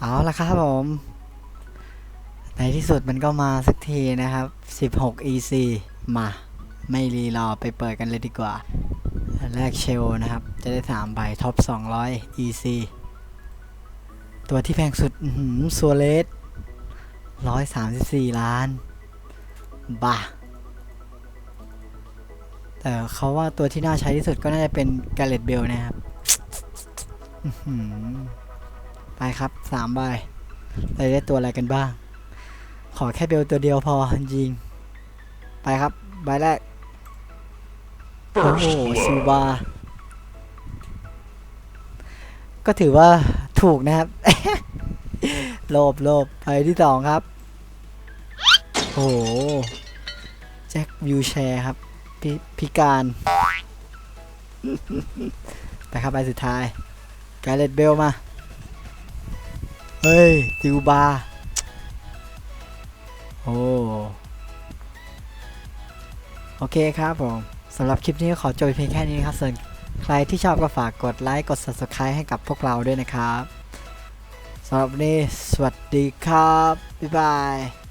เอาละครับผม ในที่สุดมันก็มาสักทีนะครับ 16 EC มา ไม่รีรอไปเปิดกันเลยดีกว่า แรกเชลนะครับ จะได้3ใบท็อป 200 EC ตัวที่แพงสุดซัวเลส134 ล้าน บาแต่เขาว่าตัวที่น่าใช้ที่สุดก็น่าจะเป็นกาเลตเบลนะครับ ไปครับสามใบเราได้ตัวอะไรกันบ้าง ขอแค่เบลตัวเดียวพอจริง ไปครับ ใบแรก โอ้โหซิวบาก็ถือว่าถูกนะครับ โลบโลบไปที่สองครับ โอ้โห แจ็ควิวแชร์ครับพิพิการ ไปครับใบสุดท้ายกาเลตเบลมา เฮ้ย ติวบาโอ้ โอเคครับผมสำหรับคลิปนี้ก็ขอจบเพียงแค่นี้นะครับส่วนใครที่ชอบก็ฝากกดไลค์ กด subscribe ให้กับพวกเราด้วยนะครับสำหรับวันนี้ สวัสดีครับ บ๊ายบาย